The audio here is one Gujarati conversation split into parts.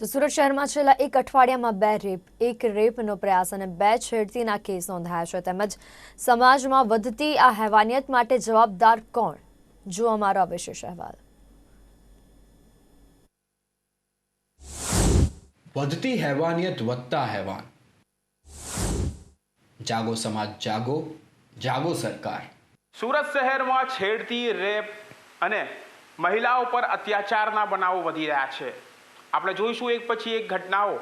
તો સુરત શહેરમાં છેલ્લા એક અઠવાડિયામાં બે રેપ એક રેપનો પ્રયાસ અને બે છેડતીના કેસ નોંધાયા છે. તેમજ સમાજમાં વધતી આ હેવાનિયત માટે જવાબદાર કોણ? જો અમારો વિશેષ અહેવાલ. વધતી હેવાનિયત વધતા હેવાન. જાગો સમાજ જાગો જાગો સરકાર. સુરત શહેરમાં છેડતી રેપ અને મહિલાઓ પર અત્યાચારના બનાવો વધી રહ્યા છે. આપણે જોઈશું એક પછી એક ઘટનાઓ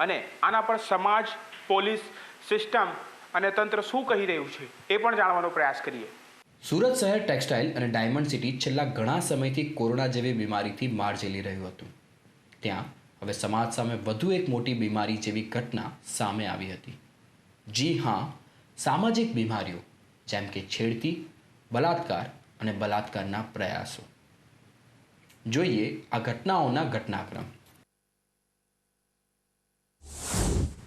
અને આના પર સમાજ, પોલીસ સિસ્ટમ અને તંત્ર શું કહી રહ્યું છે એ પણ જાણવાનો પ્રયાસ કરીએ. સુરત શહેર ટેક્સટાઇલ અને ડાયમંડ સિટી છેલ્લા ઘણા સમયથી કોરોના જેવી બીમારીથી માર ઝેલી રહ્યું હતું. ત્યાં હવે સમાજ સામે વધુ એક મોટી બીમારી જેવી ઘટના સામે આવી હતી. જી હા, સામાજિક બીમારીઓ, જેમ કે છેડતી, બલાત્કાર અને બલાત્કારના પ્રયાસો. જોઈએ આ ઘટનાઓના ઘટનાક્રમ.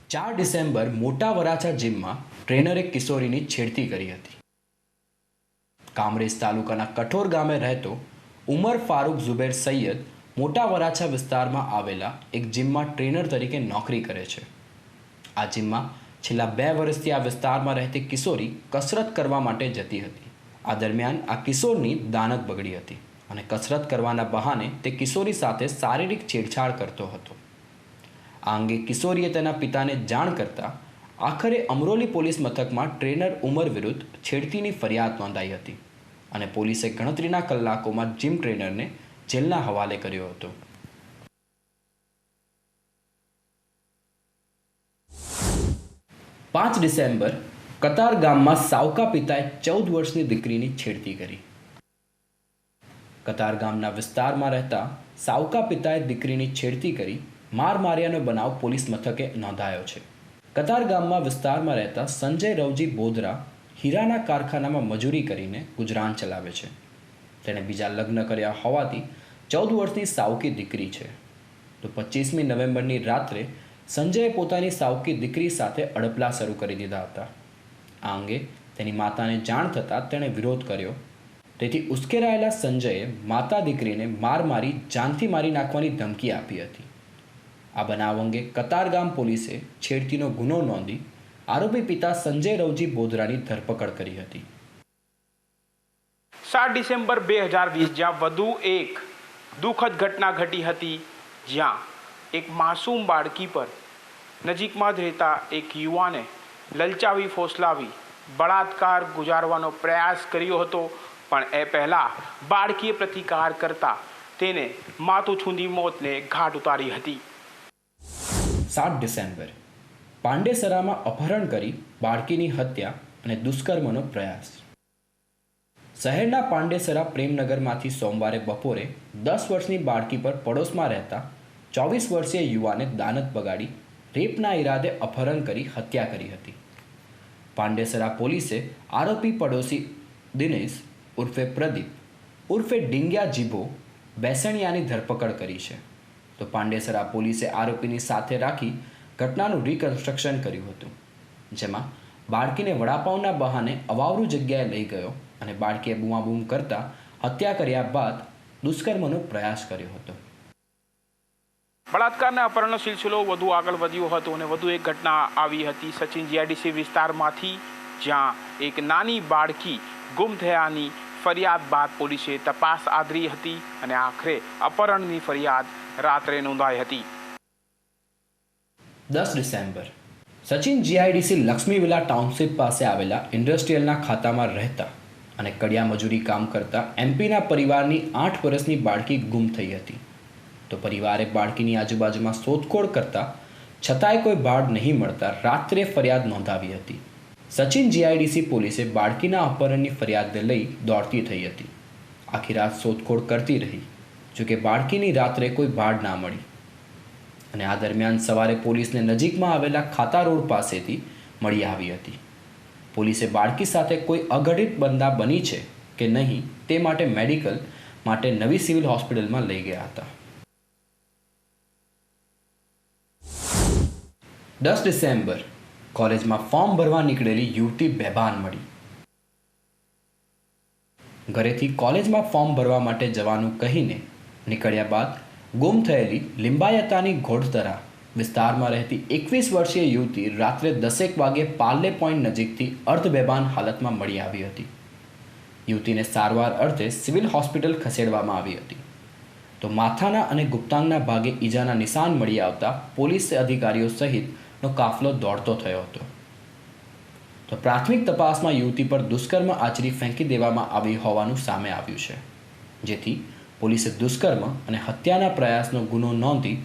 ચાર ડિસેમ્બર મોટા વરાછા જીમમાં ટ્રેનરે કિશોરીની છેડતી કરી હતી. કામરેજ તાલુકાના કઠોર ગામે રહેતો ઉમર ફારૂક ઝુબેર સૈયદ મોટા વરાછા વિસ્તારમાં આવેલા એક જીમમાં ટ્રેનર તરીકે નોકરી કરે છે. આ જીમમાં છેલ્લા બે વર્ષથી આ વિસ્તારમાં રહેતી કિશોરી કસરત કરવા માટે જતી હતી. આ દરમિયાન આ કિશોરની દાનત બગડી હતી અને કસરત કરવાના બહાને તે કિશોરી સાથે શારીરિક છેડછાડ કરતો હતો. આ અંગે કિશોરીએ તેના પિતાને જાણ કરતા આખરે અમરોલી પોલીસ મથકમાં ટ્રેનર ઉમર વિરુદ્ધ છેડતીની ફરિયાદ નોંધાઈ હતી અને પોલીસે ગણતરીના કલાકોમાં જીમ ટ્રેનરને જેલના હવાલે કર્યો હતો. પાંચ ડિસેમ્બર કતાર ગામમાં સાવકા પિતાએ ચૌદ વર્ષની દીકરીની છેડતી કરી. કતાર ગામના વિસ્તારમાં રહેતા સાવકા પિતાએ દીકરીની છેડતી કરી માર માર્યાનો બનાવ પોલીસ મથકે નોંધાયો છે. કતાર ગામમાં વિસ્તારમાં રહેતા સંજય રવજી બોદરા હીરાના કારખાનામાં મજૂરી કરીને ગુજરાન ચલાવે છે. તેણે બીજા લગ્ન કર્યા હોવાથી ચૌદ વર્ષની સાવકી દીકરી છે. તો પચીસમી નવેમ્બરની રાત્રે સંજયે પોતાની સાવકી દીકરી સાથે અડપલા શરૂ કરી દીધા હતા. આ અંગે તેની માતાને જાણ થતાં તેણે વિરોધ કર્યો. તેથી ઉશ્કેરાયેલા સંજયે માતા દીકરીને માર મારી જાનથી મારી નાખવાની ધમકી આપી હતી. આ બનાવ અંગે કતારગામ પોલીસે છેડતીનો ગુનો નોંધી આરોપી પિતા સંજય રવજી બોધરાની ધરપકડ કરી હતી. સાત ડિસેમ્બર બે હજાર વીસ, જ્યાં વધુ એક દુઃખદ ઘટના ઘટી હતી, જ્યાં એક માસૂમ બાળકી પર નજીકમાં જ રહેતા એક યુવાને લલચાવી, ફોસલાવી, બળાત્કાર ગુજારવાનો પ્રયાસ કર્યો હતો. પણ એ પહેલાં બાળકીએ પ્રતિકાર કરતા તેને માથું છૂંદી મોતને ઘાટ ઉતારી હતી. સાત ડિસેમ્બર. પાંડેસરામાં અપહરણ કરી બાળકીની હત્યા અને દુષ્કર્મનો પ્રયાસ. શહેરના પાંડેસરા પ્રેમનગરમાંથી સોમવારે બપોરે દસ વર્ષની બાળકી પર પડોશમાં રહેતા ચોવીસ વર્ષીય યુવાને દાનત બગાડી રેપના ઈરાદે અપહરણ કરી હત્યા કરી હતી. પાંડેસરા પોલીસે આરોપી પડોશી દિનેશ ઉર્ફે પ્રદીપ, ઉર્ફે ડિંગ્યા જીભો, બેસણિયાની ધરપકડ કરી છે. તો પાંડેસરા પોલીસે આરોપીની સાથે રાખી ઘટનાનું રિકન્સ્ટ્રક્શન કર્યું હતું. જેમાં બાળકીને વડાપાઉના બહાને અવાવરૂ જગ્યાએ લઈ ગયો અને બાળકીએ બૂમાબૂમ કરતા હત્યા કર્યા બાદ દુષ્કર્મનો પ્રયાસ કર્યો હતો. બળાત્કારના અપહરણનો સિલસિલો વધુ આગળ વધ્યો હતો અને વધુ એક ઘટના આવી હતી. સચિન જીઆઈડીસી વિસ્તારમાંથી જ્યાં એક નાની બાળકી ગુમ થયાની ફરિયાદ બાદ પોલીસે તપાસ આદરી હતી અને આખરે અપહરણની ફરિયાદ રાત્રે નોંધાઈ હતી. દસ December. Sachin GIDC Laxmi township પાસે આવેલા ઇન્ડસ્ટ્રીયલના ખાતામાં રહેતા અને કડિયા મજૂરી કામ કરતા એમપીના પરિવારની આઠ વર્ષની બાળકી ગુમ થઈ હતી. તો પરિવારે બાળકીની આજુબાજુમાં શોધખોળ કરતા છતાંય કોઈ બાળ નહીં મળતા રાત્રે ફરિયાદ નોંધાવી હતી. સચિન જીઆઈડીસી પોલીસે બાળકીના અપહરણની ફરિયાદને લઈ દોડતી થઈ હતી. આખી રાત શોધખોળ કરતી રહી, જોકે બાળકીની રાત્રે કોઈ બાળ ના મળી. અને આ દરમિયાન સવારે પોલીસને નજીકમાં આવેલા ખાતા રોડ પાસેથી મળી આવી હતી. પોલીસે બાળકી સાથે કોઈ અઘટિત બંદા બની છે કે નહીં તે માટે મેડિકલ માટે નવી સિવિલ હોસ્પિટલમાં લઈ ગયા હતા. દસ ડિસેમ્બર કોલેજમાં ફોર્મ ભરવા નીકળેલી યુવતી બેભાન મળી. ઘરેથી કોલેજમાં ફોર્મ ભરવા માટે જવાનું કહીને નીકળ્યા બાદ ગુમ થયેલી લિંબાયતાની ઘોડધરા વિસ્તારમાં રહેતી એકવીસ વર્ષીય યુવતી રાત્રે દસેક વાગે પાર્લે પોઈન્ટ નજીકથી અર્ધબેબાન હાલતમાં મળી આવી હતી. યુવતીને સારવાર અર્થે સિવિલ હોસ્પિટલ ખસેડવામાં આવી હતી. તો માથાના અને ગુપ્તાંગના ભાગે ઈજાના નિશાન મળી આવતા પોલીસ અધિકારીઓ સહિતનો કાફલો દોડતો થયો હતો. તો પ્રાથમિક તપાસમાં યુવતી પર દુષ્કર્મ આચરી ફેંકી દેવામાં આવી હોવાનું સામે આવ્યું છે. જેથી પોલીસે દુષ્કર્મ અને હત્યાના પ્રયાસનો ગુનો નોંધી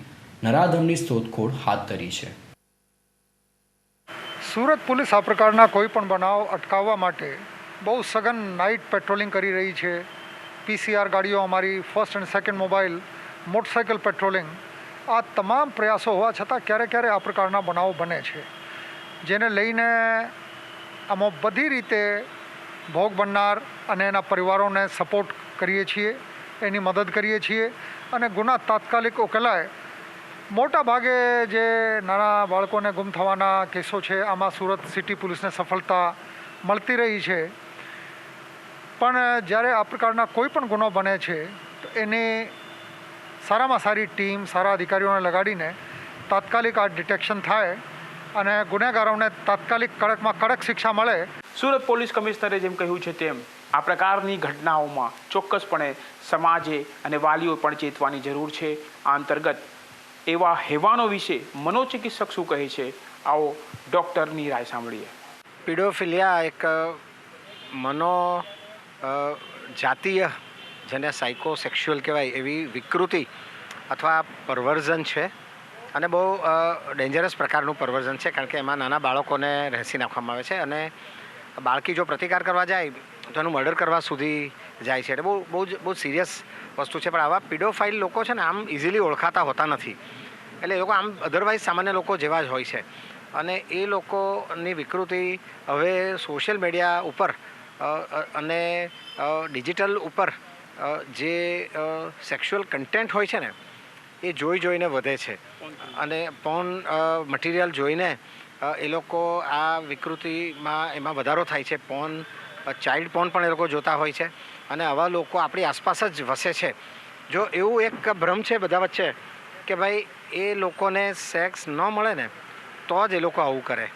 નરાધમની શોધખોળ હાથ ધરી છે. સુરત પોલીસ આ પ્રકારના કોઈ પણ બનાવ અટકાવવા માટે બહુ સઘન નાઇટ પેટ્રોલિંગ કરી રહી છે. પીસીઆર ગાડીઓ, અમારી first and second mobile motorcycle patrolling આ તમામ પ્રયાસો હોવા છતાં ક્યારે ક્યારે આ પ્રકારના બનાવો બને છે. જેને લઈને આમાં બધી રીતે ભોગ બનનાર અને એના પરિવારોને સપોર્ટ કરીએ છીએ, એની મદદ કરીએ છીએ અને ગુના તાત્કાલિક ઉકેલાય. મોટા ભાગે જે નાના બાળકોને ગુમ થવાના કેસો છે, આમાં સુરત સિટી પોલીસને સફળતા મળતી રહી છે. પણ જ્યારે આ પ્રકારના કોઈ પણ ગુનો બને છે તો એને સારામાં સારી ટીમ સારા અધિકારીઓને લગાડીને તાત્કાલિક આ ડિટેક્શન થાય અને ગુનેગારોને તાત્કાલિક કડકમાં કડક શિક્ષા મળે. સુરત પોલીસ કમિશનરે જેમ કહ્યું છે તેમ આ પ્રકારની ઘટનાઓમાં ચોક્કસપણે સમાજે અને વાલીઓ પણ ચેતવાની જરૂર છે. આ અંતર્ગત એવા હેવાનો વિશે મનોચિકિત્સક શું કહે છે આવો ડૉક્ટરની રાય સાંભળીએ. પીડોફિલિયા એક મનો જાતીય જેને સાયકો સેક્સ્યુઅલ કહેવાય એવી વિકૃતિ અથવા પરવર્ઝન છે અને બહુ ડેન્જરસ પ્રકારનું પરવર્ઝન છે કારણ કે એમાં નાના બાળકોને રહેસી નાખવામાં આવે છે અને બાળકી જો પ્રતિકાર કરવા જાય, તો એનું મર્ડર કરવા સુધી જાય છે. એટલે બહુ બહુ જ, બહુ સિરિયસ વસ્તુ છે. પણ આવા પીડોફાઇલ લોકો છે ને આમ ઇઝીલી ઓળખાતા હોતા નથી. એટલે એ લોકો આમ અધરવાઇઝ સામાન્ય લોકો જેવા જ હોય છે. અને એ લોકોની વિકૃતિ હવે સોશિયલ મીડિયા ઉપર અને ડિજિટલ ઉપર જે સેક્સ્યુઅલ કન્ટેન્ટ હોય છે ને એ જોઈ જોઈને વધે છે. અને પોન મટીરિયલ જોઈને એ લોકો આ વિકૃતિમાં એમાં વધારો થાય છે. પોન ચાઇલ્ડ પોન પણ એ લોકો જોતા હોય છે. અને આવા લોકો આપણી આસપાસ જ વસે છે. જો એવું એક ભ્રમ છે બધા વચ્ચે કે ભાઈ એ લોકોને સેક્સ ન મળે ને તો જ એ લોકો આવું કરે.